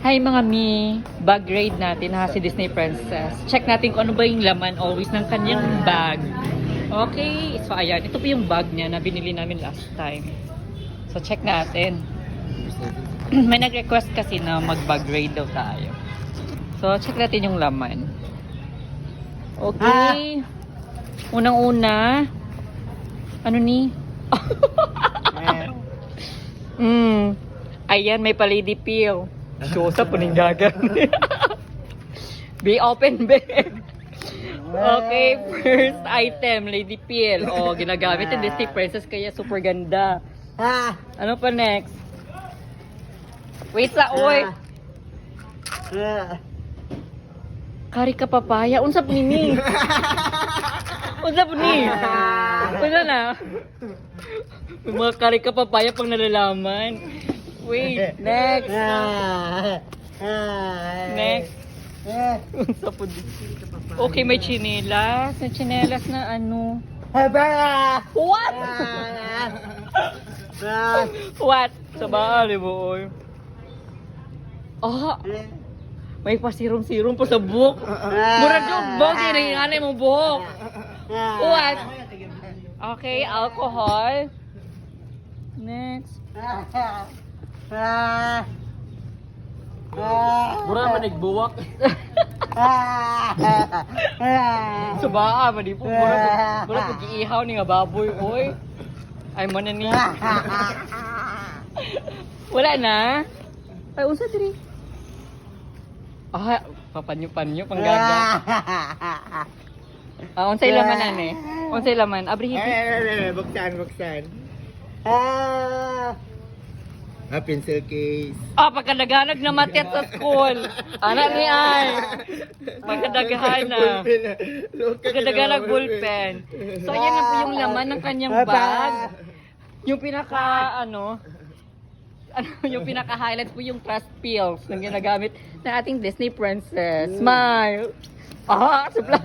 Hi mga mi, bag raid natin ha si Disney Princess. Check natin kung ano ba yung laman always ng kanyang bag. Okay, so ayan, ito po yung bag niya na binili namin last time. So check natin. May nag-request kasi na mag-bag raid daw tayo. So check natin yung laman. Okay. Unang-una, ano ni? Mm. Ayan, may pa-lady peel. Shosa po ning gagan. Be open, be. Okay, first item, lady peel. Oh, ginagamit yung Disney Princess kaya super ganda. Ah, Ano pa next? Wait sa oy. ah, Kari ka papaya. Unsa po nini? Unsa po ni? Unsa na? May mga kari ka papaya pang nalalaman. Wait, next. ah, Next. Unsa po di? Okay, may chinelas. May chinelas na ano. What? ah, ah, What? Sa baali mo, oy. Ah, may pasirom-sirom pa sa buhok. Murag yung buhok, hinihinganay mo buhok. What? Okay, alcohol. Next. Ah, Mura man nagbuwak. Sa baa, madi po. Mura po, mura po giihaw ni nga baboy, oy. Ay, mana ni. Wala na. Ay, unsa diri? Ah, papanyo-panyo, panggaga. Ah, unsay laman ane? Unsay laman? Abri hibi. Eh, buksan, buksan. Ah, ah, pencil case. Ah, pagkadaganag na matet sa school. Ana ni ay. Pagkadagahan na. Pagkadaganag bullpen. So, yan na po yung laman ng kanyang bag. Yung pinaka, ano, ano, yung pinaka-highlight po yung trust pills na ginagamit ng ating Disney princess. Smile! Ah, supla.